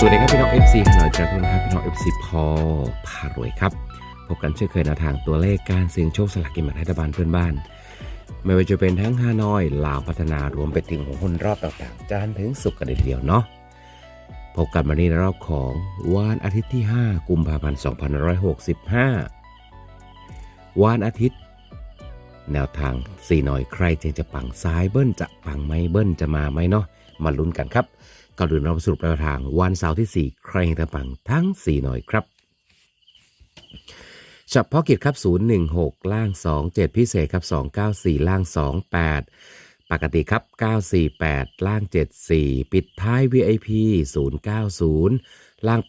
สวัสดีครับพี่น้อง FC ขนอยจากทุกท่านครับพี่น้อง FC พอพารวยครับ พบกันเช่นเคยแนวทางตัวเลขการเสี่ยงโชคสลากกินแบ่งรัฐบาลเพื่อนบ้าน ไม่ว่าจะเป็นทั้งฮานอยลาวพัฒนารวมไปถึงของคนรอบต่างๆจานถึงสุกกันเลยทีเดียวเนาะพบกันวันนี้ในรอบของวันอาทิตย์ที่ 5 กุมภาพันธ์2565 วันอาทิตย์ แนวทางสี่หน่อยใครจึงจะปังซ้ายเบิ้ลจะปังไหมเบิ้ลจะมาไหมเนาะมาลุ้นกันครับ ก่อนอื่นเรามาสรุปแนวทางวันเสาร์ที่ 4 ใครจะปังทั้ง 4 หน่อยครับเฉพาะกิจครับ 016 ล่าง 27 พิเศษครับ 294 ล่าง 28 ปกติครับ 948 ล่าง 74 ปิดท้าย VIP 090 ล่าง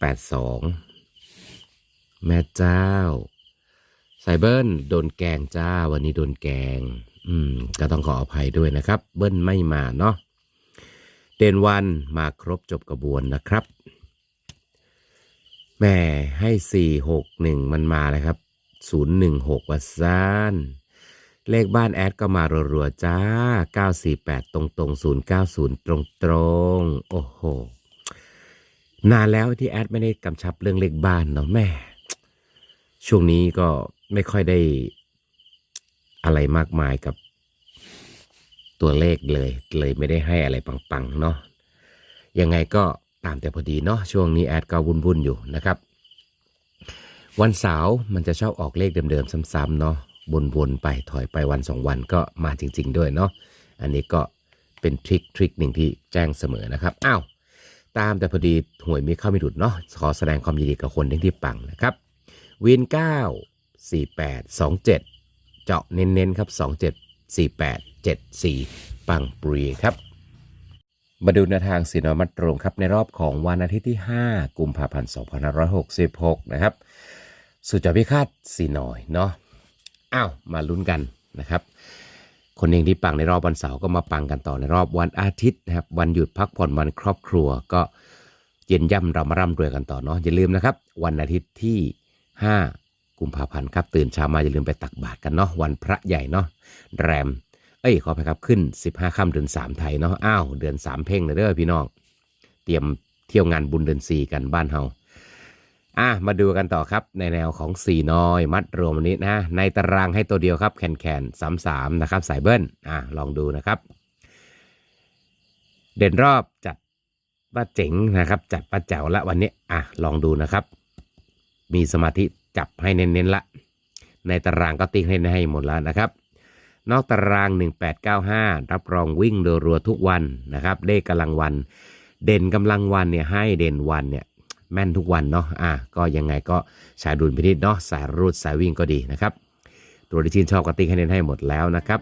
82 แม่เจ้าไซเบิ้ลโดนแกงจ้า วันนี้โดนแกง อืม ก็ต้องขออภัยด้วยนะครับ เบิ้ลไม่มาเนาะ เด่นวันมาครบจบกระบวนนะครับแม่ให้สี่หกหนึ่งมันมาเลยครับศูนย์หนึ่งหกวัดซานเลขบ้านแอดก็มารัวๆจ้าเก้าสี่แปดตรงตรงศูนย์เก้าศูนย์ตรงตรงๆโอ้โห นานแล้วที่แอดไม่ได้กำชับเรื่องเลขบ้านเนาะแม่ ช่วงนี้ก็ไม่ค่อยได้อะไรมากมายกับ ตัวเลขเลยเลยไม่ได้ให้อะไรปังๆเนาะยังไงก็ตามแต่พอดีเนาะช่วงนี้แอดก็วุ่นๆอยู่นะครับ วันเสาร์มันจะชอบออกเลขเดิมๆซ้ำๆเนาะวนๆไปถอยไปวันสองวันก็มาจริง ๆ ด้วยเนาะอันนี้ก็เป็นทริคทริคหนึ่งที่แจ้งเสมอนะครับอ้าวตามแต่พอดีหวยมีเข้าไม่หลุดเนาะขอแสดงความยินดีกับคนที่ที่ปังนะครับวิน9 48 27 เจาะเน้นๆครับ 27 48 74 ปังปรีครับ มาดูแนวทางสีนอมัดตรงครับในรอบของวันอาทิตย์ที่ 5 กุมภาพันธ์2566 นะครับ สุดจอพิคาดสีหน่อยเนาะอ้าวมาลุ้นกันนะครับ คนเองที่ปังในรอบวันเสาร์ก็มาปังกันต่อในรอบวันอาทิตย์นะครับ วันหยุดพักผ่อนวันครอบครัวก็เย็นย่ำเรามาร่ำรวยกันต่อเนาะอย่าลืมนะครับ วันอาทิตย์ที่ 5 กุมภาพันธ์ครับตื่นเช้ามาอย่าลืมไปตักบาตรกันเนาะวันพระใหญ่เนาะแรม เอ้ยขอไปครับขึ้น 15ค่ำเดือน3ไทยเนาะอ้าวเดือน 3 เพ่งเลยเด้อพี่น้อง เตรียมเที่ยวงานบุญเดือน4กันบ้านเฮาอะมาดูกันต่อครับในแนวของสีน้อย มัดรวมวันนี้นะในตารางให้ตัวเดียวครับแคนแคนสามสามนะครับสายเบิ้ลอะลองดูนะครับ เด่นรอบจัดป้าเจ๋งนะครับ จัดป้าแจ๋วละวันนี้อะลองดูนะครับ มีสมาธิจับให้เน้นๆละ ในตารางก็ติ๊กให้ให้หมดแล้วนะครับ นอกตาราง 1895 รับรองวิ่งโดยรัวทุกวันนะครับเลขกำลังวัน เด่นกำลังวันเนี่ยให้เด่นวันเนี่ยแม่นทุกวันเนาะอะก็ยังไงก็สายดุลพินิจเนาะสายรูดสายวิ่งก็ดีนะครับ ตัวที่ชื่นชอบก็ติ๊กให้เน้นให้หมดแล้วนะครับ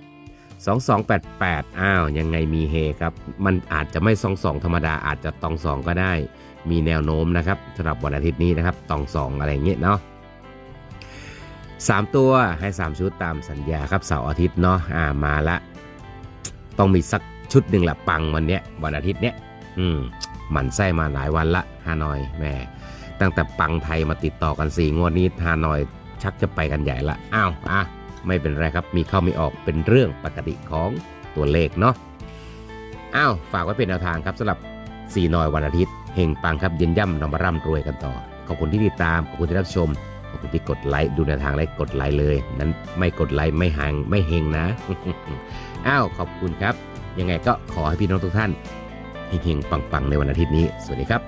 2288 อ้าว ยังไงมีเฮครับ มันอาจจะไม่ 22 ธรรมดาอาจจะตอง 2 ก็ได้ มีแนวโน้มนะครับสำหรับวันอาทิตย์นี้นะครับตอง 2 อะไรเงี้ยเนาะ สามตัวให้ 3 ชุดตามสัญญาครับเสาร์อาทิตย์เนาะอ่ามาละ ต้องมีสักชุดหนึ่งละปังวันเนี้ยวันอาทิตย์เนี้ยอืมหมันไส้มาหลายวันละฮานอยแม่ตั้งแต่ปังไทยมาติดต่อกันสี่งวดนี้ฮานอยชักจะไปกันใหญ่ละอ้าวอะไม่เป็นไรครับมีเข้ามีออกเป็นเรื่องปกติของตัวเลขเนาะอ้าวฝากไว้เป็นแนวทางครับสำหรับสี่นอยวันอาทิตย์เฮงปังครับเย็นย่ำเรามาร่ำรวยกันต่อขอบคุณที่ติดตามขอบคุณที่รับชม ขอบคุณที่กดไลค์ดูแนวทางไลค์กดไลค์เลย นั้นไม่กดไลค์ไม่ห่างไม่เฮงนะอ้าวขอบคุณครับ ยังไงก็ขอให้พี่น้องทุกท่านเฮงๆปังๆในวันอาทิตย์นี้ สวัสดีครับ